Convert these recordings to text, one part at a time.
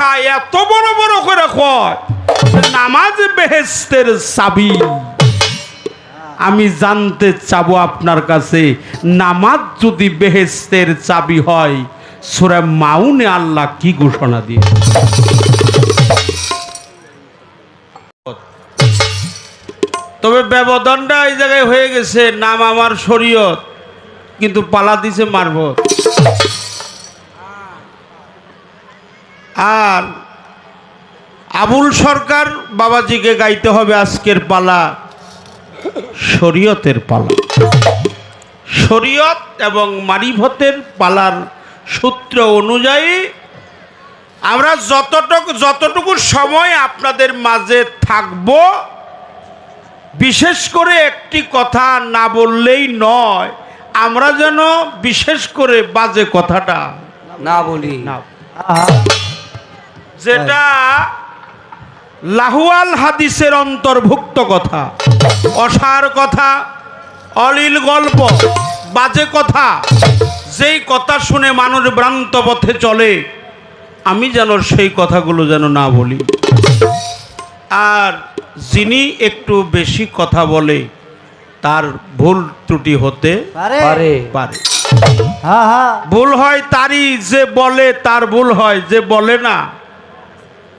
হায় এত বড় বড় করে কয় নামাজ বেহেস্তের চাবি। আমি জানতে চাবো আপনার কাছে, নামাজ যদি বেহেস্তের চাবি হয়, সুরে মাউনে আল্লাহ কি ঘোষণা দিয়ে তবে ব্যবধানটা এই জায়গায় হয়ে গেছে, নাম আমার শরীয়ত, কিন্তু পালা দিছে মারভত আর আবুল সরকার বাবাজিকে গাইতে হবে আজকের পালা শরীয়তের পালা। শরীয়ত এবং মারিভতের পালার সূত্র অনুযায়ী আমরা যতটুকু যতটুকু সময় আপনাদের মাঝে থাকব বিশেষ করে একটি কথা না বললেই নয় আমরা যেন বিশেষ করে বাজে কথাটা না বলি। না। যেটা লাহুয়াল হাদিসের অন্তর্ভুক্ত কথা। অসার কথা অলিল গল্প বাজে কথা যেই কথা শুনে মানুষ ভ্রান্ত পথে চলে আমি যেন সেই কথাগুলো যেন না বলি। আর যিনি একটু বেশি কথা বলে তার ভুল ত্রুটি হতে পারে। পারে। ভুল হয় তারই যে বলে তার ভুল হয় যে বলে না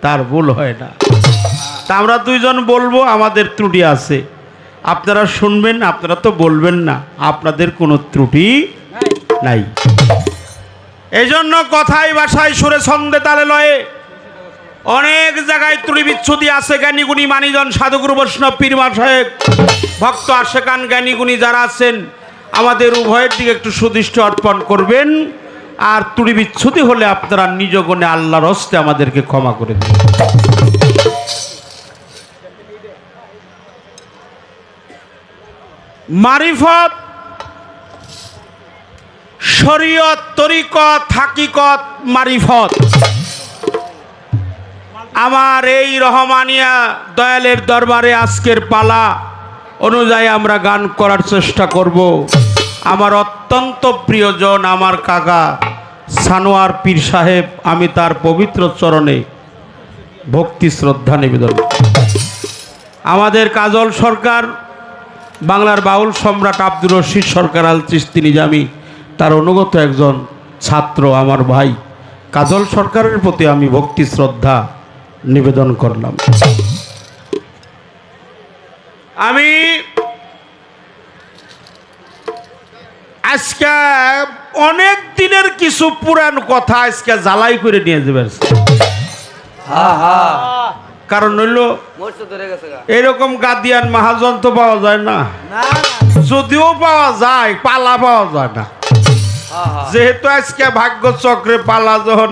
তার ভুল হয় না। তা আমরা দুইজন বলব, আমাদের ত্রুটি আছে। আপনারা শুনবেন, আপনারা তো বলবেন না, আপনাদের কোনো ত্রুটি নাই। এই জন্য কথায় বাসায় সুরে ছন্দে তালে লয়ে অনেক জায়গায় ত্রুটি বিচ্ছুতি আছে। জ্ঞানীগুণী মানিজন, সাধুগুরু বৈষ্ণব পীরমা সাহেব ভক্ত আর আশেকান জ্ঞানীগুণী যারা আছেন, আমাদের উভয়ের দিকে একটু সুদৃষ্ট অর্পণ করবেন। আর ত্রুটি বিচ্ছুতি হলে আপনারা নিজ গুণে আল্লাহর হস্তে আমাদেরকে ক্ষমা করে দিন। মারিফত, শরীয়ত, তরিকত, হাকিকত, মারিফত। আমার এই রহমানিয়া দয়ালের দরবারে আজকের পালা অনুযায়ী আমরা গান করার চেষ্টা করব। আমার অত্যন্ত প্রিয়জন, আমার কাকা। সানোয়ার পীর সাহেব, আমি তার পবিত্র চরণে ভক্তি, শ্রদ্ধা নিবেদন আমাদের কাজল সরকার, বাংলার বাউল সম্রাট আব্দুর রশিদ সরকার আল চিস্তি নিজামি, তার অনুগত একজন ছাত্র আমার ভাই। কাজল সরকারের প্রতি আমি ভক্তি, শ্রদ্ধা নিবেদন করলাম। আমি আজকে অনেক দিনের কিছু পুরান কথা আজকে জ্বালাই করে নিয়ে যাবে হ্যাঁ কারণ হইল এরকম গাদিয়ান মহাজন তো পাওয়া যায় না। যদিও পাওয়া যায় পালা পাওয়া যায় না। যেহেতু আজকে ভাগ্য চক্রে পালা যখন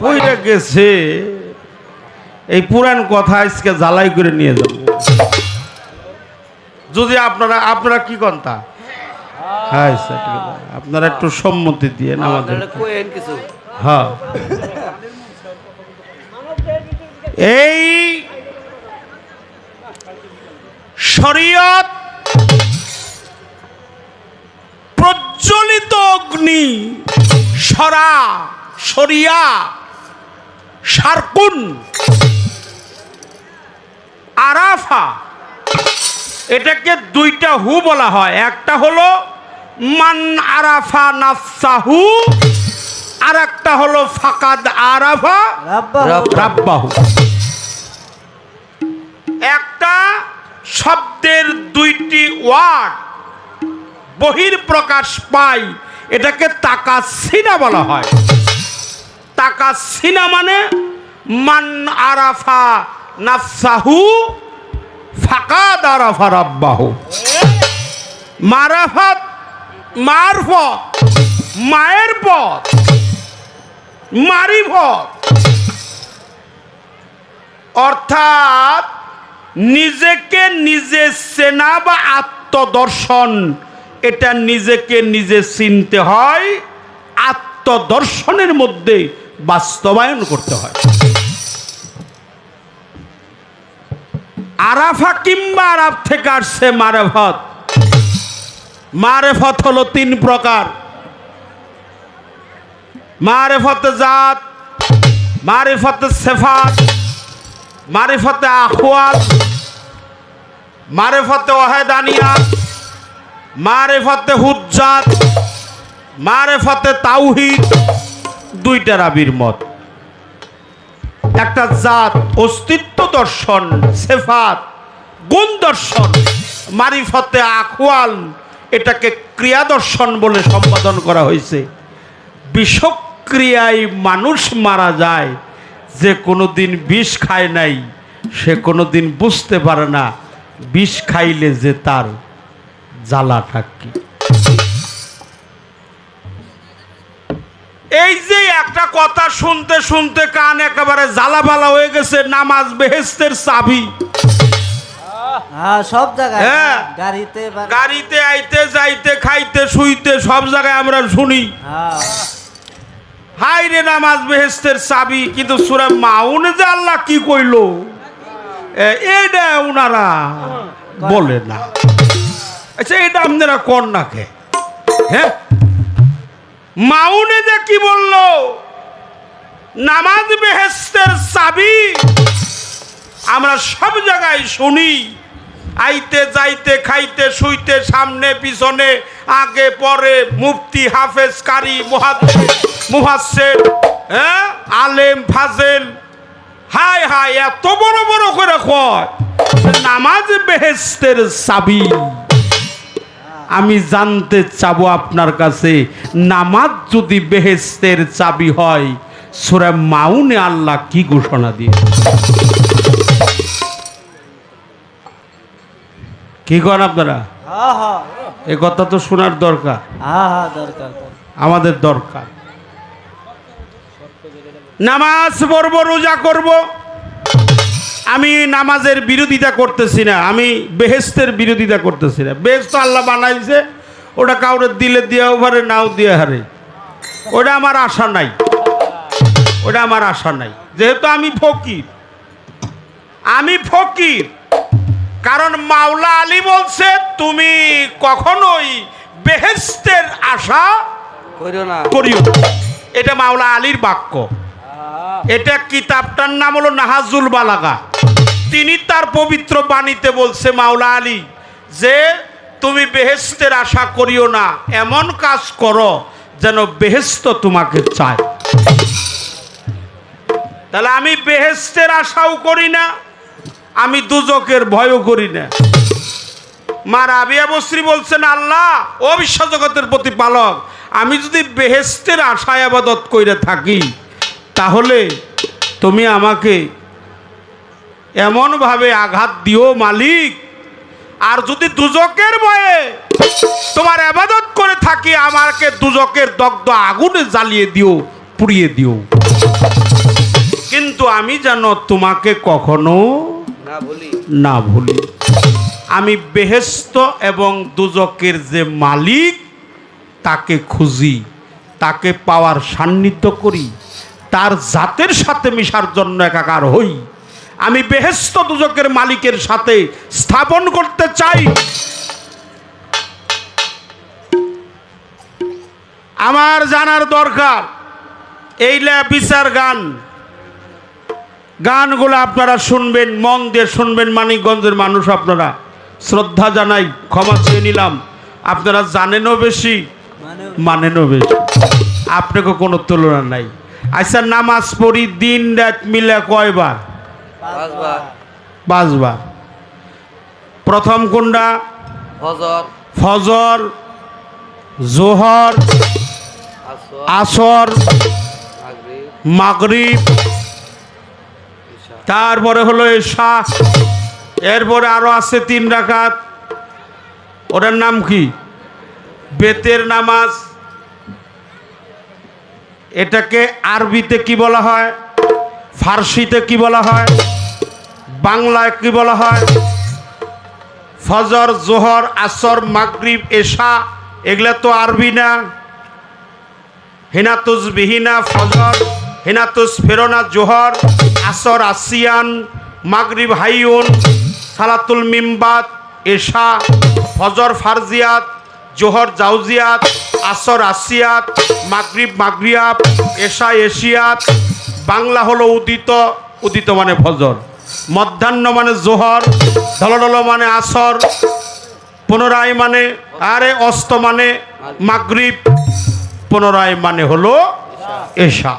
পইরা গেছে এই পুরান কথা আজকে জ্বালাই করে নিয়ে যাব। যদি আপনারা আপনারা কি কন্তা হ্যাঁ আপনারা একটু সম্মতি দিয়ে আমাদের কিছু। হ্যাঁ। এই শরীয়ত প্রজ্বলিত অগ্নি সরা সরিয়া সারকুন আরাফা এটাকে দুইটা হু বলা হয়। একটা হলো মান আরাফা নাফসাহু আর একটা হলো ফাকাদ আরাফা রাব্বাহু। একটা শব্দের দুইটি ওয়ার্ড বহির প্রকাশ পায় এটাকে তাকাসিনা বলা হয়। তাকাসিনা মানে মান আরাফা নাফসাহু ফাকাদ আরাফা রাব্বাহু। মারাফাত মারফত মায়ের পথ মারিফত অর্থাৎ নিজেকে নিজে সেনা বা আত্মদর্শন, এটা নিজেকে নিজে চিনতে হয়, আত্মদর্শনের মধ্যে বাস্তবায়ন করতে হয়। আরাফা কিংবা আরাফ থেকে আসছে মারেফত। মারেফত হলো তিন প্রকার। মারেফত জাত, মারিফতে সেফাত, মারিফতে আখওয়াল মারিফতে ওয়াহেদানিয়াত মারিফতে হুজ্জাত, মারিফতে তাওহীদ, দুইটা রাবির মত। একটা জাত অস্তিত্ব দর্শন, সেফাত, গুণ দর্শন, মারিফতে আখওয়াল এটাকে ক্রিয়া দর্শন বলে সম্পাদন করা হয়েছে। বিষক্রিয়ায় মানুষ মারা যায়, যে কোনো দিন বিষ খায় নাই, সে কোনো দিন বুঝতে পারে না, বিষ খাইলে যে তার জ্বালাটা কি। এই যে একটা কথা শুনতে শুনতে কান একেবারে জ্বালা জ্বালাবালা হয়ে গেছে, নামাজ বেহেস্তের চাবি। হ্যাঁ সব জায়গায় হ্যাঁ। গাড়িতে গাড়িতে আইতে যাইতে খাইতে শুইতে সব জায়গায় আমরা শুনি। হ্যাঁ। হাই রে নামাজ বেহেস্তের চাবি কিন্তু সুরে মাউনে যে আল্লাহ কি কইলো? এ, এইটা উনারা বলে না। আচ্ছা এটা আপনারা কর না কে? হ্যাঁ? মাউনে যে কি বলল? নামাজ বেহেস্তের চাবি আমরা সব জায়গায় শুনি। আইতে যাইতে, খাইতে, শুইতে, সামনে, পিছনে, আগে, পরে, মুফতি হাফেজ কারি মুহাসের হ্যাঁ? আলেম, ফাজেল। হাই হাই এত বড় বড় করে নামাজ বেহেস্তের চাবি। আমি জানতে চাবো আপনার কাছে, নামাজ যদি বেহেস্তের চাবি হয়, সুরা মাউনে আল্লাহ কি ঘোষণা দিয়ে কি করেন আপনারা? এ কথা তো শোনার দরকার। আমাদের দরকার। নামাজ পড়ব রোজা করব। আমি নামাজের বিরোধিতা করতেছি না আমি বেহেস্তের বিরোধিতা করতেছি না। বেহেস্ত আল্লাহ বানাইছে ওটা কাউরে দিলে দিয়েও পারে নাও দিয়ে হারে। ওটা আমার আশা নাই। ওটা আমার আশা নাই। যেহেতু আমি ফকির। আমি ফকির। কারণ মাওলা আলী বলছে তুমি কখনোই বেহেস্তের আশা করিও না। করিও এটা মাওলা আলীর বাক্য। এটা কিতাবটার নাম হলো নাহাজুল বালাগা। তিনি তার পবিত্র বাণীতে বলছে মাওলা আলী যে তুমি বেহেস্তের আশা করিও না এমন কাজ করো যেন বেহেস্ত তোমাকে চায়। তাহলে আমি বেহেস্তের আশাও করি না আমি দুজকের ভয়ও করি না। মা রাবিয়া বস্রী বলছেন, আল্লাহ, ও জগতের প্রতিপালক, আমি যদি বেহেস্তের আশায় আবাদত কইরে থাকি, তাহলে তুমি আমাকে এমনভাবে আঘাত দিও মালিক। আর যদি দুজকের ভয়ে তোমার আবাদত করে থাকি, আমাকে দুজকের দগ্ধ আগুনে জ্বালিয়ে দিও, পুড়িয়ে দিও। কিন্তু আমি যেন তোমাকে কখনো না ভুলি। আমি বেহেস্ত এবং দুজকের যে মালিক, তাকে খুঁজি, তাকে পাওয়ার সান্নিধ্য করি, তার জাতের সাথে মিশার জন্য একাকার হই। আমি বেহেস্ত দুজকের মালিকের সাথে স্থাপন করতে চাই। আমার জানার দরকার এইলা বিচার গান। গানগুলো আপনারা শুনবেন মন দিয়ে শুনবেন মানিকগঞ্জের মানুষ আপনারা। শ্রদ্ধা জানাই ক্ষমা চেয়ে নিলাম। আপনারা জানেনও বেশি মানে মানেনও বেশি। আপনাকে কোনো তুলনা নাই। আচ্ছা নামাজ পড়ি দিন রাত মিলে কয়বার? পাঁচবার। প্রথম কোনটা? ফজর। ফজর জোহর আসর। মাগরিব তারপরে হলো এশা। এরপরে আরও আছে তিন রাকাত। ওটার নাম কি? বেতের নামাজ। এটাকে আরবিতে কি বলা হয়? ফার্সিতে কি বলা হয়? বাংলায় কি বলা হয়? ফজর, জোহর, আসর, মাগরিব, এশা, এগুলা তো আরবি না। হেনাতুস বিহিনা ফজর হেনাতুস ফেরোনা জোহর। আসর, আসিয়ান, মাগরিব, হাইউন, সালাতুল মিমবাত, এশা, ফজর ফারজিয়াত, জোহর জাউজিয়াত, আসর, আসিয়াত, মাগরিব মাগরিয়াত এশা, এশিয়াত, বাংলা হলো উদিত উদিত মানে ফজর। মধ্যাহ্ন মানে জোহর ঢলঢল মানে আসর, পুনরায় মানে আরে অস্ত মানে মাগরিব, পুনরায় মানে হলো এশা।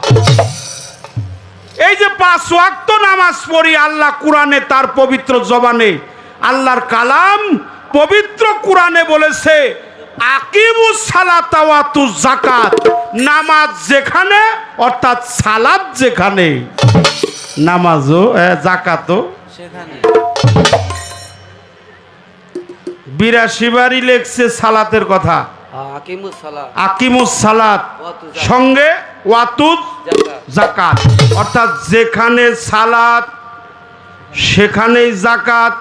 এই যে পাঁচ ওয়াক্ত নামাজ পড়ি আল্লাহ কোরআনে তার পবিত্র জবানে আল্লাহর কালাম পবিত্র কোরআনে বলেছে আকিমুস সালাতাওয়াতু জাকাত নামাজ যেখানে অর্থাৎ সালাত যেখানে নামাজও জাকাতও সেখানে। বিরাশি বারই লেখছে সালাতের কথা। আকিমুস সালাত জাকাত। সঙ্গে ওয়াতুদ জাকাত জাকাত অর্থাৎ যেখানে সালাত সেখানেই জাকাত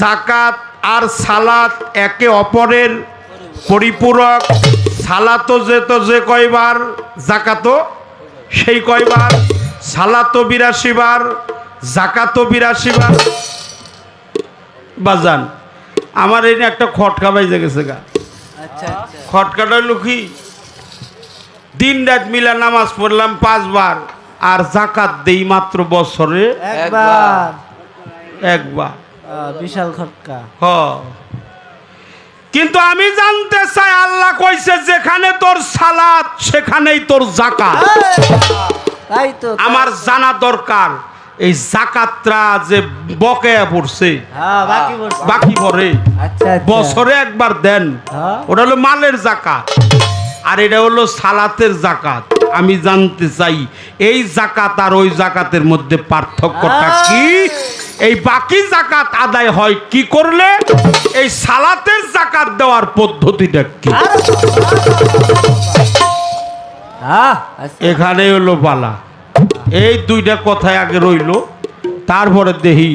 জাকাত আর সালাত একে অপরের পরিপূরক। সালাতো যেত যে কয়বার জাকাতও সেই কয়বার। সালাতো বিরাশি বার জাকাতও বিরাশি বার। বাজান আমার এই একটা খটকা বাইজে গেছে গা। খটকাটা লুকি। দিন রাত মিলা নামাজ পড়লাম পাঁচবার আর জাকাত দেই মাত্র বছরে একবার। একবার। বিশাল খটকা। হ। কিন্তু আমি জানতে চাই আল্লাহ কইছে যেখানে তোর সালাত সেখানেই তোর জাকাত। তাই তো আমার জানা দরকার। এই জাকাতরা যে বকেয়া পড়ছে হ্যাঁ বাকি ভরে। আচ্ছা আচ্ছা। বছরে একবার দেন। হ্যাঁ। ওটা হলো মালের জাকাত। আর এটা হলো সালাতের জাকাত। আমি জানতে চাই এই জাকাত আর ওই জাকাতের মধ্যে পার্থক্যটা কি? এই বাকি জাকাত আদায় হয় কি করলে? এই সালাতের জাকাত দেওয়ার পদ্ধতিটা কি? হ্যাঁ আচ্ছা। এখানে হলো বালা। এই দুইটা কথায় আগে রইল। তারপরে দেহি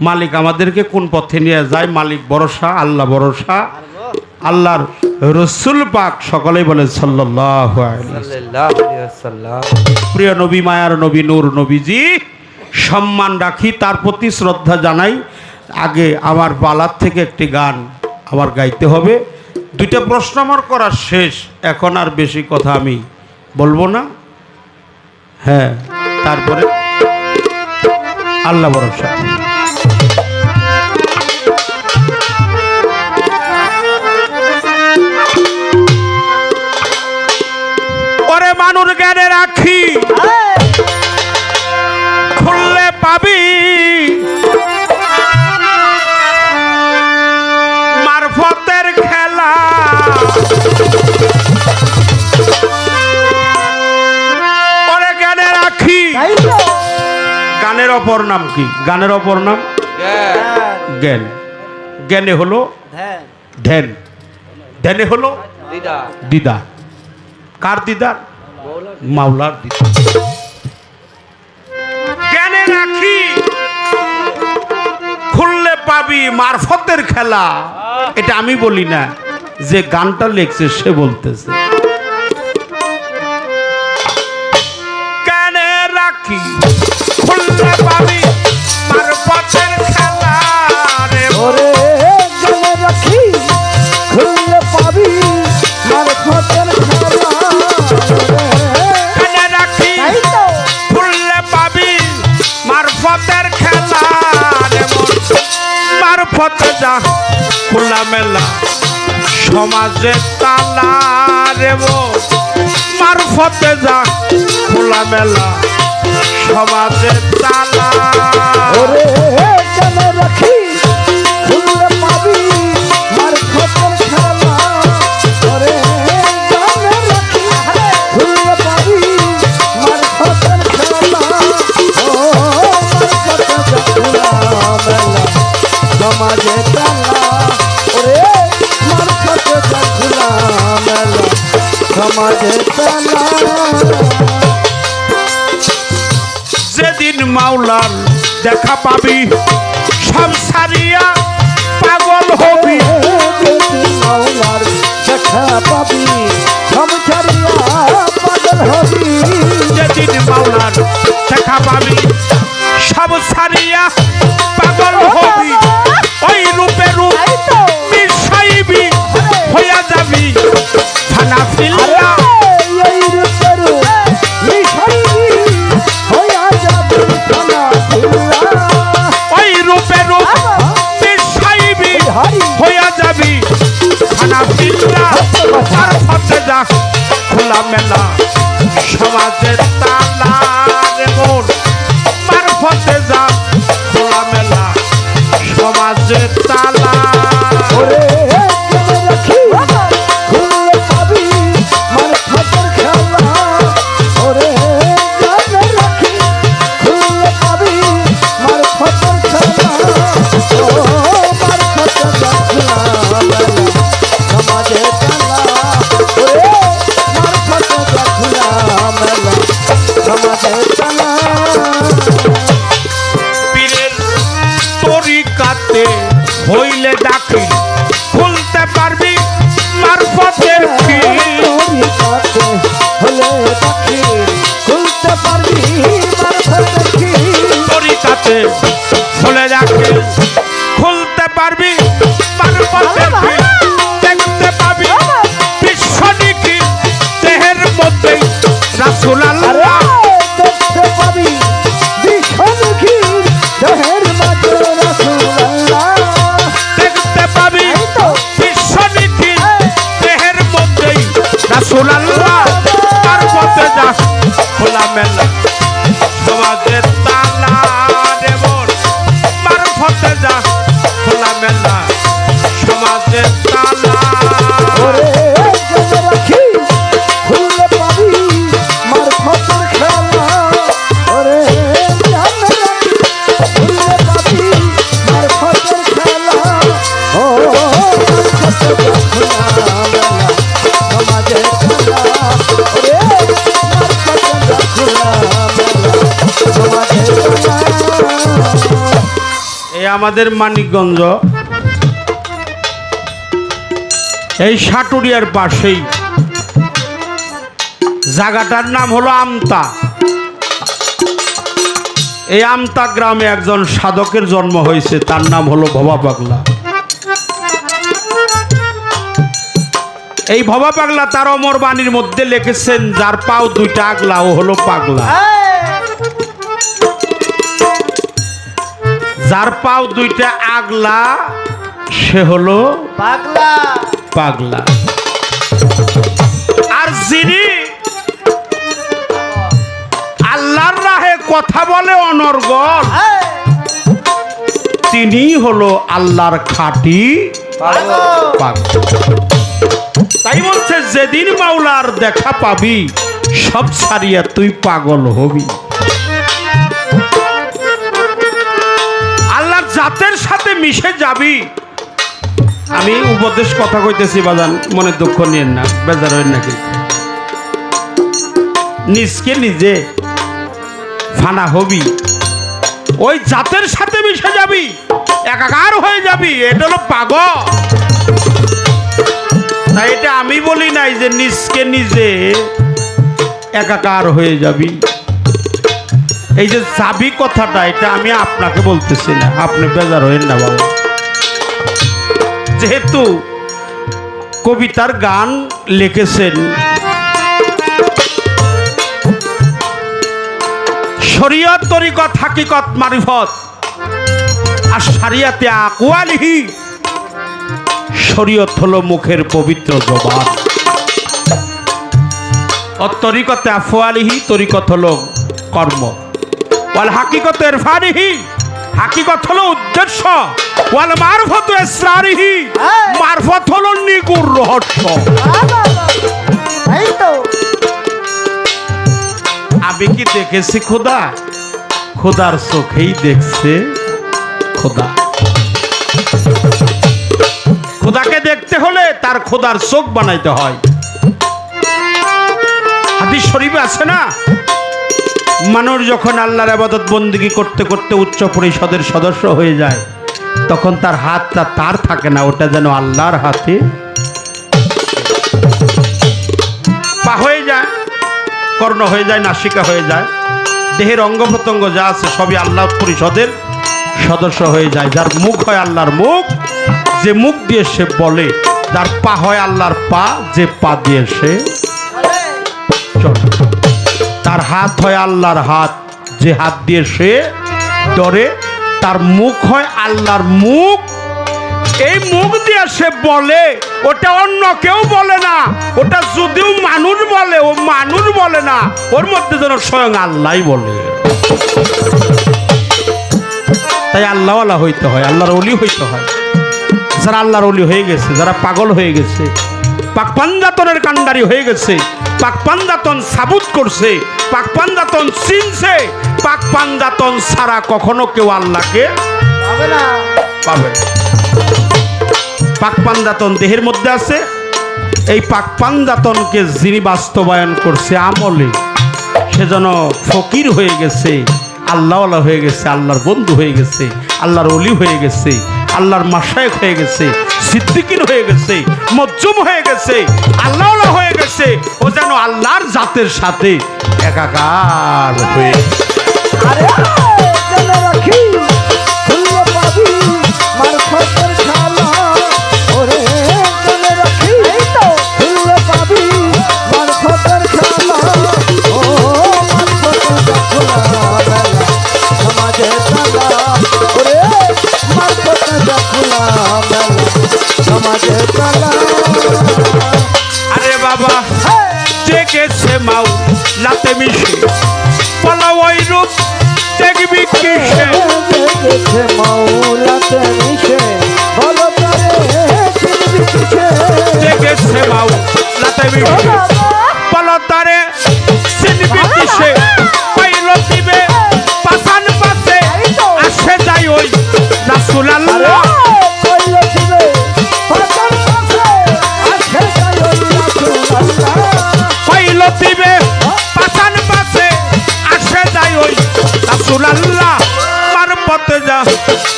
মালিক আমাদেরকে কোন পথে নিয়ে যায়। মালিক ভরসা আল্লাহ ভরসা। আল্লাহর রসুল পাক সকলেই বলে সাল্লাহ প্রিয় নবী মায়ার নবী নূর নবীজি সম্মান রাখি তার প্রতি শ্রদ্ধা জানাই। আগে আমার বালার থেকে একটি গান আমার গাইতে হবে। দুইটা প্রশ্ন আমার করা শেষ। এখন আর বেশি কথা আমি বলব না। হ্যাঁ তারপরে আল্লাহ ভরসা। পরে মানুষ জ্ঞানে রাখি অপর নাম কি? গানের অপর নাম? জ্ঞান। জ্ঞান। হলো? ধ্যান। ধ্যান। হলো? দিদা। দিদা। কার দিদার মাওলার দিদা। জ্ঞানে রাখি। খুললে পাবি মারফতের খেলা। এটা আমি বলি না। যে গানটা লেখছে সে বলতেছে। মারফতে যা খোলা মেলা সমাজে তালা মারফতে যা খোলা মেলা সমাজে তালা ওরে মারফতে খুলা সমাজে তালা যেদিন মাওলার দেখা পাবি সব খোলামেলা সমাজের তালার মন মারফতে সমাজের তালা আমাদের মানিকগঞ্জ। এই সাটুরিয়ার পাশেই। জায়গাটার নাম হলো আমতা। এই আমতা গ্রামে একজন সাধকের জন্ম হয়েছে, তার নাম হলো ভবা পাগলা। এই ভবা পাগলা তার অমর বাণীর মধ্যে লিখেছেন, যার পাও দুইটা আগলা, ও হলো পাগলা। যার পাও দুইটা আগলা সে হলো পাগলা। পাগলা। আর যিনি আল্লাহর রাহে কথা বলে অনর্গল তিনি হলো আল্লাহর খাঁটি তাই বলছে যেদিন মাওলার দেখা পাবি সব ছাড়িয়া তুই পাগল হবি। মিশে যাবি। আমি উপদেশ কথা কইতেছি, বাজান মনে দুঃখ নিয়েন না, বেজার হইন নাকি? নিজকে নিজে ফানা হবি। ওই জাতের সাথে মিশে যাবি, একাকার হয়ে যাবি, এটা হলো পাগ তাই এটা আমি বলি নাই যে নিজকে নিজে একাকার হয়ে যাবি। এই যে চাবি কথাটা, এটা আমি আপনাকে বলতেছি না। আপনি বেজার হইন না, বাবা। যেহেতু কবিতার গান লিখেছেন, শরীয়ত তরিকত হাকিকত মারিফত, আর সারিয়াতে আকুয়ালিহি শরীয়ত হলো মুখের পবিত্র জবান। ও তরিকতে আফওয়ালিহি, তরিকত হলো কর্ম। ওয়াল হাকিকত ইরফানিহি হাকিকত হলো উদ্দেশ্য। ওয়াল মারফত ইসরারিহি। মারফত হলো নিগুর রহস্য। আমি কি দেখেছি খোদা? খোদার চোখেই দেখছে খোদা। খোদাকে দেখতে হলে তার খোদার চোখ বানাইতে হয়। হাদিস শরীফে আছে না? মানুষ যখন আল্লাহর আবাদত বন্দিগি করতে করতে উচ্চ পরিষদের সদস্য হয়ে যায়, তখন তার হাতটা তার থাকে না, ওটা যেন আল্লাহর হাতে পা হয়ে যায়, কর্ণ হয়ে যায়, নাসিকা হয়ে যায়, দেহের অঙ্গ প্রত্যঙ্গ যা আছে সবই আল্লাহ পরিষদের সদস্য হয়ে যায়। যার মুখ হয় আল্লাহর মুখ, যে মুখ দিয়ে সে বলে, যার পা হয় আল্লাহর পা, যে পা দিয়ে সে চলে। তার হাত হয় আল্লাহর হাত। যে হাত দিয়ে সে ধরে তার মুখ হয় আল্লাহর মুখ। এই মুখ দিয়ে সে বলে, ওটা অন্য কেউ বলে না। ওটা যদিও মানুষ বলে, ও মানুষ বলে না। ওর মধ্যে যেন স্বয়ং আল্লাহই বলে। তাই আল্লাহওয়ালা হইতে হয়, আল্লাহর অলি হইতে হয়। যারা আল্লাহর অলি হয়ে গেছে, যারা পাগল হয়ে গেছে পাকপান্দাতনের কান্ডারি হয়ে গেছে। পাকপান্দাতন সাবুত করছে পাকপান্দাতন চিনছে পাকপান্দাতন ছাড়া কখনো কেউ আল্লাহকে পাবে না। পাবে পাকপান্দাতন দেহের মধ্যে আছে এই পাকপান্দাতনকে যিনি বাস্তবায়ন করছে আমলে সে যেন ফকির হয়ে গেছে আল্লাহওয়ালা হয়ে গেছে আল্লাহর বন্ধু হয়ে গেছে আল্লাহর অলি হয়ে গেছে আল্লাহর মাসায়ক হয়ে গেছে সিদ্দিকিন হয়ে গেছে, মজ্জুম হয়ে গেছে আল্লাহ হয়ে গেছে। ও যেন আল্লাহর জাতের সাথে একাকার হয়ে রাখি মারফত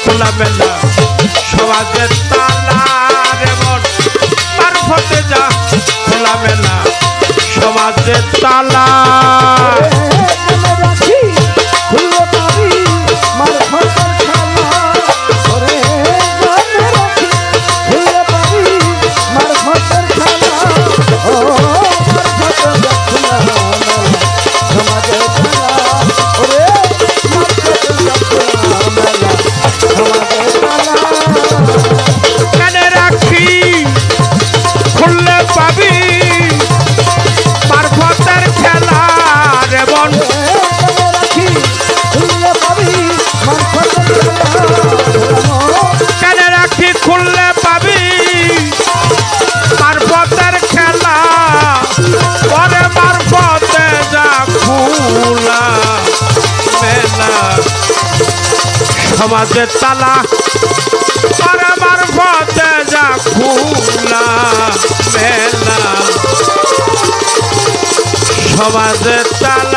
খোলা মেলা পদ তালা। আমার পদ যা খুলা মেলা। সমাজ তালা।